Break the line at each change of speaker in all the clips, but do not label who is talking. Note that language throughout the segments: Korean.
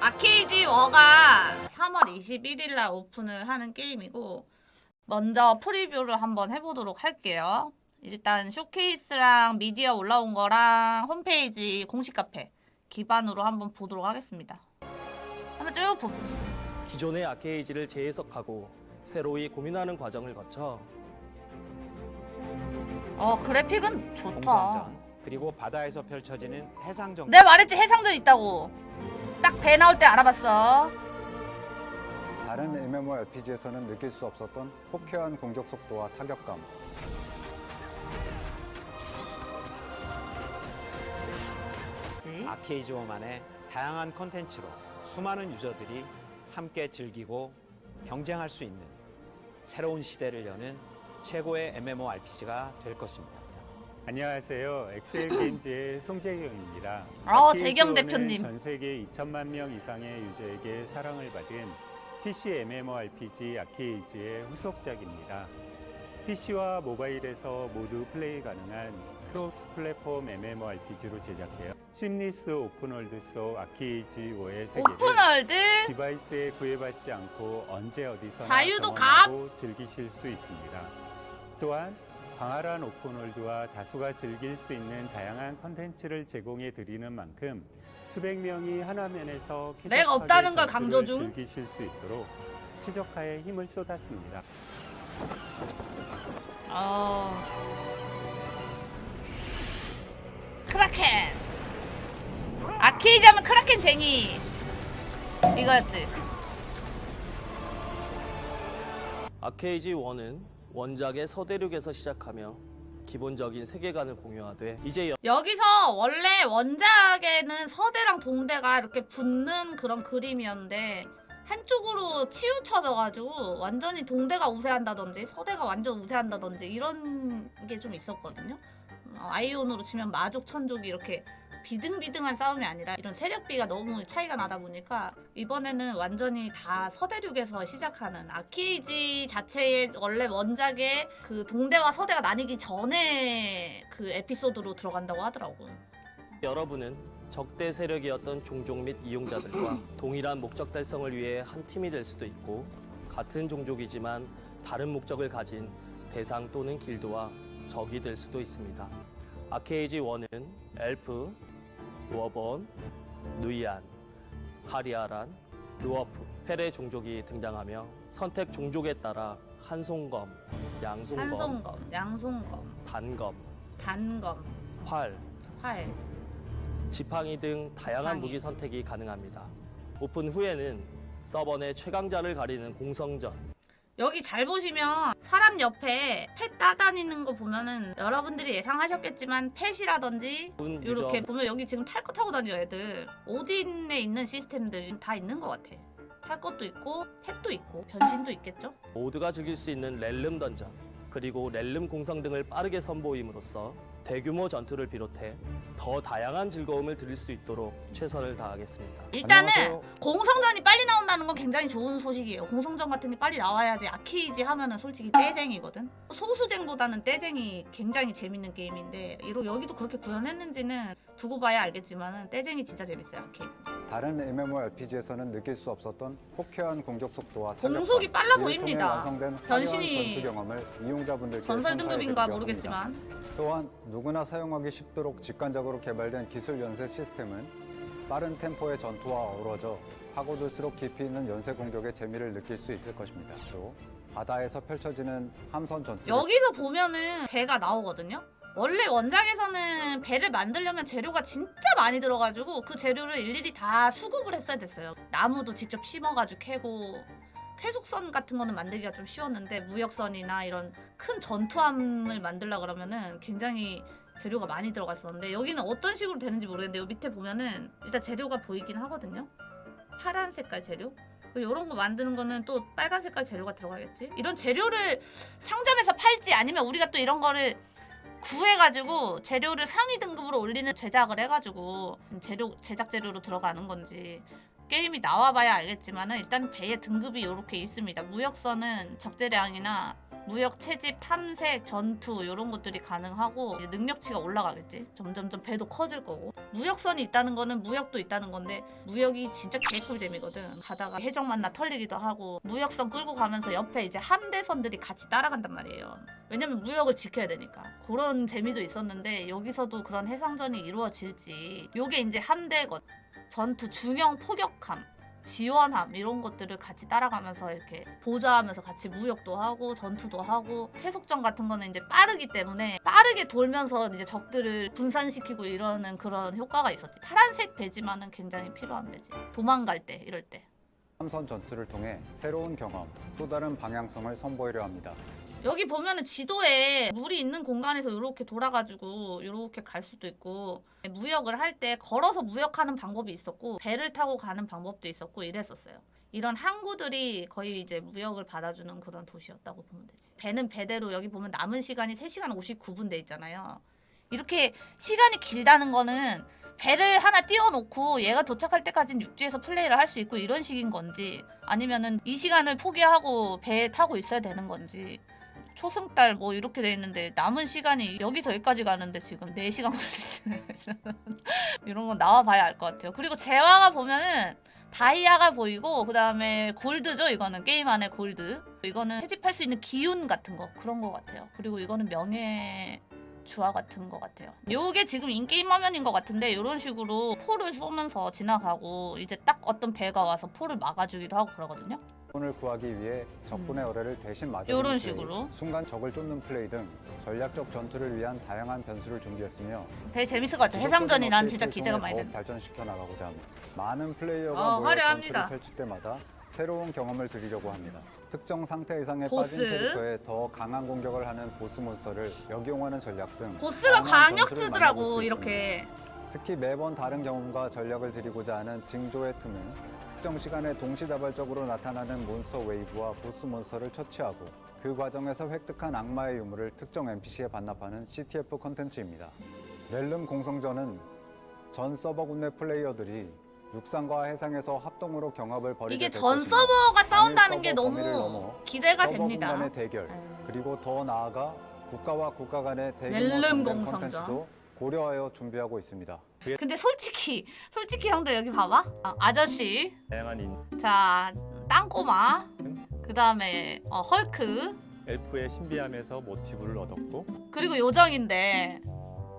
아케이지 워가 3월 21일 날 오픈을 하는 게임이고 먼저 프리뷰를 한번 해보도록 할게요. 일단 쇼케이스랑 미디어 올라온 거랑 홈페이지 공식 카페 기반으로 한번 보도록 하겠습니다. 한번 쭉 보.
기존의 아케이지를 재해석하고 새로이 고민하는 과정을 거쳐
어 그래픽은 좋다.
공상전 그리고 바다에서 펼쳐지는 해상정
내가 말했지 해상전 있다고. 딱 배 나올 때 알아봤어.
다른 MMORPG에서는 느낄 수 없었던 호쾌한 공격 속도와 타격감,
아케이즈워만의 다양한 컨텐츠로 수많은 유저들이 함께 즐기고 경쟁할 수 있는 새로운 시대를 여는 최고의 MMORPG가 될 것입니다.
안녕하세요. 엑셀 게임즈의 송재경입니다.
어,
아케이드
재경 대표님.
전 세계 2천만 명 이상의 유저에게 사랑을 받은 PC MMORPG 아케이즈의 후속작입니다. PC와 모바일에서 모두 플레이 가능한 크로스 플랫폼 MMORPG로 제작해요. 심리스 오픈월드 속 아케이즈워의 세계를
오픈월드
디바이스에 구애받지 않고 언제 어디서나
자유도
경험하고 즐기실 수 있습니다. 또한 광활한 오픈월드와 다수가 즐길 수 있는 다양한 컨텐츠를 제공해 드리는 만큼 수백 명이 한 화면에서
내가 없다는 걸 강조 중.
즐기실 수 있도록 최적화에 힘을 쏟았습니다.
어. 크라켄. 아케이지 하면 크라켄 쟁이. 이거였지.
아케이지 1은 원작의 서대륙에서 시작하며 기본적인 세계관을 공유하되 이제
여기서 원래 원작에는 서대랑 동대가 이렇게 붙는 그런 그림이었는데 한쪽으로 치우쳐져가지고 완전히 동대가 우세한다든지 서대가 완전 우세한다든지 이런 게 좀 있었거든요. 어, 아이온으로 치면 마족 천족이 이렇게 비등비등한 싸움이 아니라 이런 세력비가 너무 차이가 나다 보니까 이번에는 완전히 다 서대륙에서 시작하는 아케이지 자체의 원래 원작의 그 동대와 서대가 나뉘기 전에 그 에피소드로 들어간다고 하더라고.
여러분은 적대 세력이었던 종족 및 이용자들과 동일한 목적 달성을 위해 한 팀이 될 수도 있고 같은 종족이지만 다른 목적을 가진 대상 또는 길드와 적이 될 수도 있습니다. 아케이지 1은 엘프, 워본, 누이안, 하리아란, 드워프, 페레 종족이 등장하며 선택 종족에 따라 한송검, 양송검,
한송검, 양송검,
단검,
단검,
활,
활.
지팡이 등 다양한
지팡이.
무기 선택이 가능합니다. 오픈 후에는 내 최강자를 가리는 공성전,
여기 잘 보시면 사람 옆에 펫 따다니는 거 보면은 여러분들이 예상하셨겠지만 펫이라든지
군
이렇게 보면 여기 지금 탈 거 타고 다녀 애들 오딘에 있는 시스템들이 다 있는 것 같아. 탈 것도 있고 펫도 있고 변신도 있겠죠?
모두가 즐길 수 있는 렐름 던전, 그리고 렐름 공성 등을 빠르게 선보임으로써 대규모 전투를 비롯해 더 다양한 즐거움을 드릴 수 있도록 최선을 다하겠습니다.
일단은
안녕하세요.
공성전이 빨리 나 온다는 건 굉장히 좋은 소식이에요. 공성전 같은 게 빨리 나와야지 아케이지 하면은 솔직히 떼쟁이거든. 소수쟁보다는 떼쟁이 굉장히 재밌는 게임인데 이러 여기도 그렇게 구현했는지는 두고 봐야 알겠지만은 떼쟁이 진짜 재밌어요 아케이지.
다른 MMORPG에서는 느낄 수 없었던 호쾌한 공격 속도와
공속이 빨라 보입니다. 변신이
전투 경험을 이용자분들께
전설 등급인가 모르겠지만
합니다. 또한 누구나 사용하기 쉽도록 직관적으로 개발된 기술 연쇄 시스템은 빠른 템포의 전투와 어우러져 파고들수록 깊이 있는 연쇄 공격의 재미를 느낄 수 있을 것입니다. 또 바다에서 펼쳐지는 함선 전투
여기서 보면은 배가 나오거든요. 원래 원작에서는 배를 만들려면 재료가 진짜 많이 들어가지고 그 재료를 일일이 다 수급을 했어야 됐어요. 나무도 직접 심어가지고 캐고 쾌속선 같은 거는 만들기가 좀 쉬웠는데 무역선이나 이런 큰 전투함을 만들려 그러면은 굉장히 재료가 많이 들어갔었는데 여기는 어떤 식으로 되는지 모르겠는데 요 밑에 보면은 일단 재료가 보이긴 하거든요. 파란 색깔 재료. 이런 거 만드는 거는 또 빨간 색깔 재료가 들어가겠지. 이런 재료를 상점에서 팔지 아니면 우리가 또 이런 거를 구해가지고 재료를 상위 등급으로 올리는 제작을 해가지고 재료 제작 재료로 들어가는 건지 게임이 나와봐야 알겠지만은 일단 배의 등급이 이렇게 있습니다. 무역선은 적재량이나 무역 채집, 탐색, 전투 이런 것들이 가능하고 이제 능력치가 올라가겠지. 점점점 배도 커질 거고. 무역선이 있다는 거는 무역도 있다는 건데 무역이 진짜 개꿀잼이거든. 가다가 해적 만나 털리기도 하고 무역선 끌고 가면서 옆에 이제 함대선들이 같이 따라간단 말이에요. 왜냐면 무역을 지켜야 되니까. 그런 재미도 있었는데 여기서도 그런 해상전이 이루어질지. 요게 이제 함대거 전투 중형 포격함. 지원함 이런 것들을 같이 따라가면서 이렇게 보좌하면서 같이 무역도 하고 전투도 하고 해속전 같은 거는 이제 빠르기 때문에 빠르게 돌면서 이제 적들을 분산시키고 이러는 그런 효과가 있었지 파란색 배지만은 굉장히 필요한 배지 도망갈 때 이럴 때
함선 전투를 통해 새로운 경험, 또 다른 방향성을 선보이려 합니다.
여기 보면은 지도에 물이 있는 공간에서 이렇게 돌아가지고 이렇게 갈 수도 있고 무역을 할 때 걸어서 무역하는 방법이 있었고 배를 타고 가는 방법도 있었고 이랬었어요. 이런 항구들이 거의 이제 무역을 받아주는 그런 도시였다고 보면 되지. 배는 배대로 여기 보면 남은 시간이 3시간 59분 돼 있잖아요. 이렇게 시간이 길다는 거는 배를 하나 띄워놓고 얘가 도착할 때까지는 육지에서 플레이를 할 수 있고 이런 식인 건지 아니면은 이 시간을 포기하고 배에 타고 있어야 되는 건지 초승달 뭐 이렇게 돼 있는데 남은 시간이 여기서 여기까지 가는데 지금 4시간 걸리지 이런 건 나와봐야 알 것 같아요. 그리고 재화가 보면은 다이아가 보이고 그 다음에 골드죠? 이거는 게임 안에 골드. 이거는 채집할 수 있는 기운 같은 거 그런 거 같아요. 그리고 이거는 명예 주화 같은 거 같아요. 요게 지금 인게임 화면인 것 같은데 이런 식으로 풀을 쏘면서 지나가고 이제 딱 어떤 배가 와서 풀을 막아주기도 하고 그러거든요
돈을 구하기 위해 적군의 어뢰를 대신 맞아주는
요런
플레이,
식으로.
순간 적을 쫓는 플레이 등 전략적 전투를 위한 다양한 변수를 준비했으며
되게 재밌을 것 같아요 해상전이 난 진짜 기대가 많이 된다
발전시켜 나가고자 합니다. 많은 플레이어가
어,
모여
화려합니다.
전투를 펼칠 때마다 새로운 경험을 드리려고 합니다. 특정 상태 이상에
보스.
빠진 캐릭터에 더 강한 공격을 하는 보스 몬스터를 역이용하는 전략 등
보스가
다양한
강력
변수를
쓰더라고
만나볼 수
이렇게
특히 매번 다른 경험과 전략을 드리고자 하는 징조의 틈은 특정 시간에 동시다발적으로 나타나는 몬스터 웨이브와 보스 몬스터를 처치하고 그 과정에서 획득한 악마의 유물을 특정 NPC에 반납하는 CTF 컨텐츠입니다. 렐름 공성전은 전 서버군 내 플레이어들이 육상과 해상에서 합동으로 경합을 벌이게
이게 될전
것입니다.
서버가 싸운다는
서버
게
범위를
너무
넘어
기대가 됩니다.
간의 대결
음.
그리고 더 나아가 국가와 국가 간의 대규모
렐름 공성전.
컨텐츠도 고려하여 준비하고 있습니다.
근데 솔직히 솔직히 형들 여기 봐봐. 아, 아저씨.
다양한 인-
자 땅꼬마. 그 다음에 어, 헐크.
엘프의 신비함에서 모티브를 얻었고.
그리고 요정인데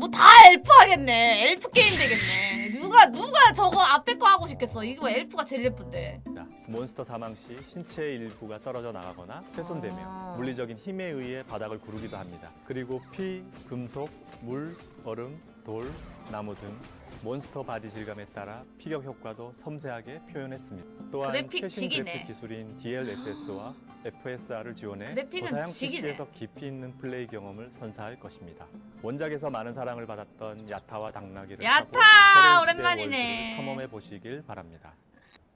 뭐 다 엘프 하겠네 엘프 게임 되겠네 누가 누가 저거 앞에 거 하고 싶겠어 이거 엘프가 제일 예쁜데
몬스터 사망 시 신체의 일부가 떨어져 나가거나 훼손되며
아.
물리적인 힘에 의해 바닥을 구르기도 합니다. 그리고 피, 금속, 물, 얼음, 돌, 나무 등 몬스터 바디 질감에 따라 피격 효과도 섬세하게 표현했습니다. 또한
그래픽
최신
직이네.
그래픽 기술인 DLSS와 FSR을 지원해
그래픽은
고사양
직이네.
PC에서 깊이 있는 플레이 경험을 선사할 것입니다. 원작에서 많은 사랑을 받았던 야타와 당나귀를
야타!
타고 새로운 시대의
오랜만이네.
월드를 탐험해 보시길 바랍니다.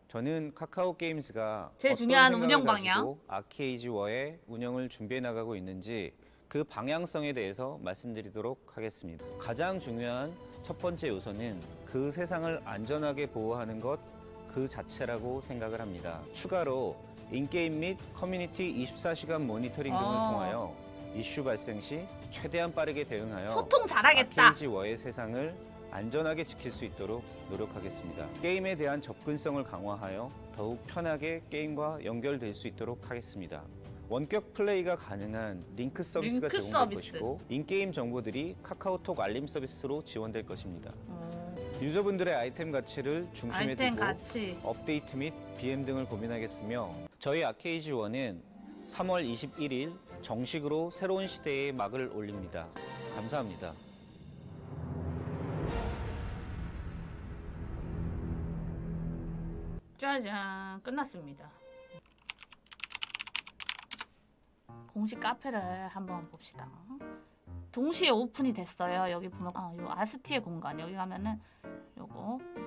저는 카카오 게임즈가
제일
어떤
중요한
생각을
운영 방향.
가지고 아케이지워의 운영을 준비해 나가고 있는지 그 방향성에 대해서 말씀드리도록 하겠습니다. 가장 중요한 첫 번째 요소는 그 세상을 안전하게 보호하는 것 그 자체라고 생각을 합니다. 추가로 인게임 및 커뮤니티 24시간 모니터링 등을
어.
통하여 이슈 발생 시 최대한 빠르게 대응하여
소통 잘하겠다
아케이지워의 세상을 안전하게 지킬 수 있도록 노력하겠습니다. 게임에 대한 접근성을 강화하여 더욱 편하게 게임과 연결될 수 있도록 하겠습니다. 원격 플레이가 가능한 링크 서비스가
링크
제공될
서비스.
것이고 인게임 정보들이 카카오톡 알림 서비스로 지원될 것입니다.
어,
유저분들의 아이템 가치를 중심에
아이템
두고
같이
업데이트 및 BM 등을 고민하겠으며 저희 아케이지원은 3월 21일 정식으로 새로운 시대에 막을 올립니다. 감사합니다.
짜잔 끝났습니다. 공식 카페를 한번 봅시다. 동시에 오픈이 됐어요. 여기 보면 아, 요 아스티의 공간 여기 가면은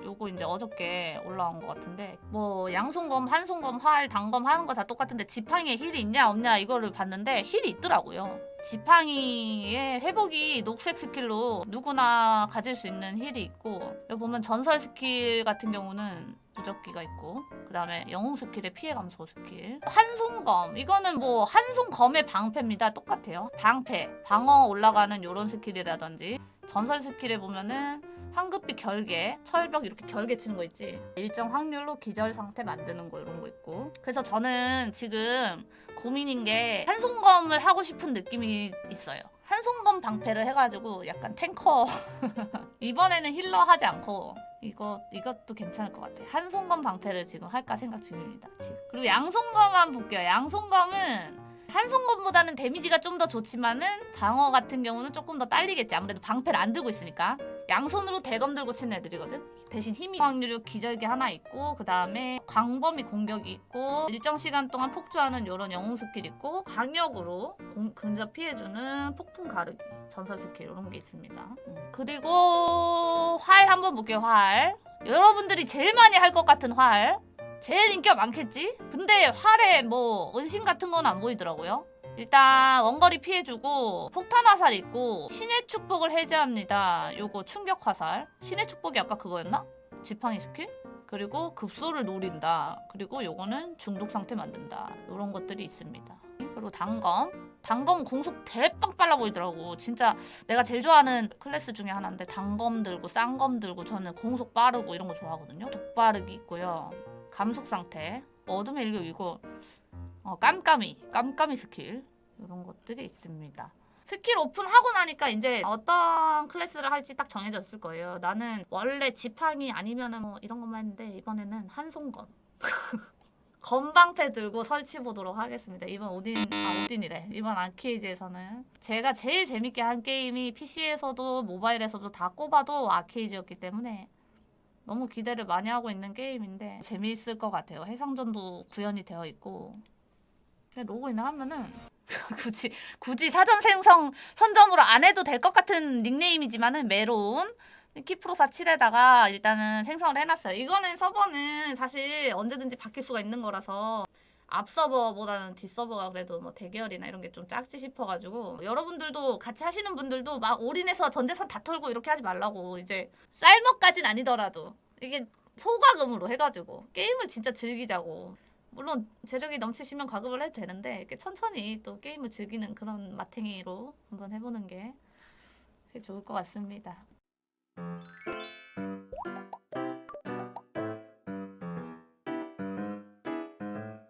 요거 이제 어저께 올라온 것 같은데 뭐 양손검, 한손검, 활, 단검 하는 거 다 똑같은데 지팡이에 힐이 있냐 없냐 이거를 봤는데 힐이 있더라고요. 지팡이의 회복이 녹색 스킬로 누구나 가질 수 있는 힐이 있고 여기 보면 전설 스킬 같은 경우는 무적기가 있고 그 다음에 영웅 스킬의 피해 감소 스킬. 한송검 이거는 뭐 한송검의 방패입니다. 똑같아요. 방패 방어 올라가는 요런 스킬이라든지 전설 스킬에 보면은 황급비 결계 철벽 이렇게 결계 치는 거 있지 일정 확률로 기절 상태 만드는 거 이런 거 있고 그래서 저는 지금 고민인 게 한송검을 하고 싶은 느낌이 있어요 한송검 방패를 해가지고 약간 탱커 이번에는 힐러 하지 않고 이거 이것도 괜찮을 것 같아. 한송검 방패를 지금 할까 생각 중입니다. 지금. 그리고 양송검 한번 볼게요. 양송검은 한송검보다는 데미지가 좀 더 좋지만은 방어 같은 경우는 조금 더 딸리겠지. 아무래도 방패를 안 들고 있으니까. 양손으로 대검 들고 치는 애들이거든. 대신 힘이 확률이 기절기 하나 있고 그 다음에 광범위 공격이 있고 일정 시간 동안 폭주하는 이런 영웅 스킬 있고 강력으로 공- 근접 피해주는 폭풍 가르기 전설 스킬 이런 게 있습니다. 음. 그리고 활 한번 볼게요. 활. 여러분들이 제일 많이 할 것 같은 활. 제일 인기가 많겠지? 근데 활에 뭐 은신 같은 건 안 보이더라고요. 일단 원거리 피해주고 폭탄 화살 있고 신의 축복을 해제합니다. 요거 충격 화살. 신의 축복이 아까 그거였나? 지팡이 스킬? 그리고 급소를 노린다. 그리고 요거는 중독 상태 만든다. 요런 것들이 있습니다. 그리고 단검. 단검 공속 대빵 빨라 보이더라고. 진짜 내가 제일 좋아하는 클래스 중에 하나인데 단검 들고 쌍검 들고 저는 공속 빠르고 이런 거 좋아하거든요. 독 빠르기 있고요. 감속 상태. 어둠의 일격 이거 어, 깜깜이 깜깜이 스킬 이런 것들이 있습니다. 스킬 오픈하고 나니까 이제 어떤 클래스를 할지 딱 정해졌을 거예요. 나는 원래 지팡이 아니면은 뭐 이런 것만 했는데 이번에는 한송검. 건방패 들고 설치 보도록 하겠습니다. 이번 오딘 아 오딘이래. 이번 아케이지에서는 제가 제일 재밌게 한 게임이 PC에서도 모바일에서도 다 꼽아도 아케이지였기 때문에 너무 기대를 많이 하고 있는 게임인데 재미있을 것 같아요. 해상전도 구현이 되어 있고 로그인을 하면은 굳이 굳이 사전 생성 선점으로 안 해도 될 것 같은 닉네임이지만은 메론 키프로사 7에다가 일단은 생성을 해놨어요. 이거는 서버는 사실 언제든지 바뀔 수가 있는 거라서 앞 서버보다는 뒷 서버가 그래도 뭐 대결이나 이런 게좀 작지 싶어가지고 여러분들도 같이 하시는 분들도 막 올인해서 전재산 다 털고 이렇게 하지 말라고 이제 쌀먹까진 아니더라도 이게 소과금으로 해가지고 게임을 진짜 즐기자고 물론 재력이 넘치시면 과금을 해도 되는데 이렇게 천천히 또 게임을 즐기는 그런 마탱이로 한번 해보는 게 좋을 것 같습니다.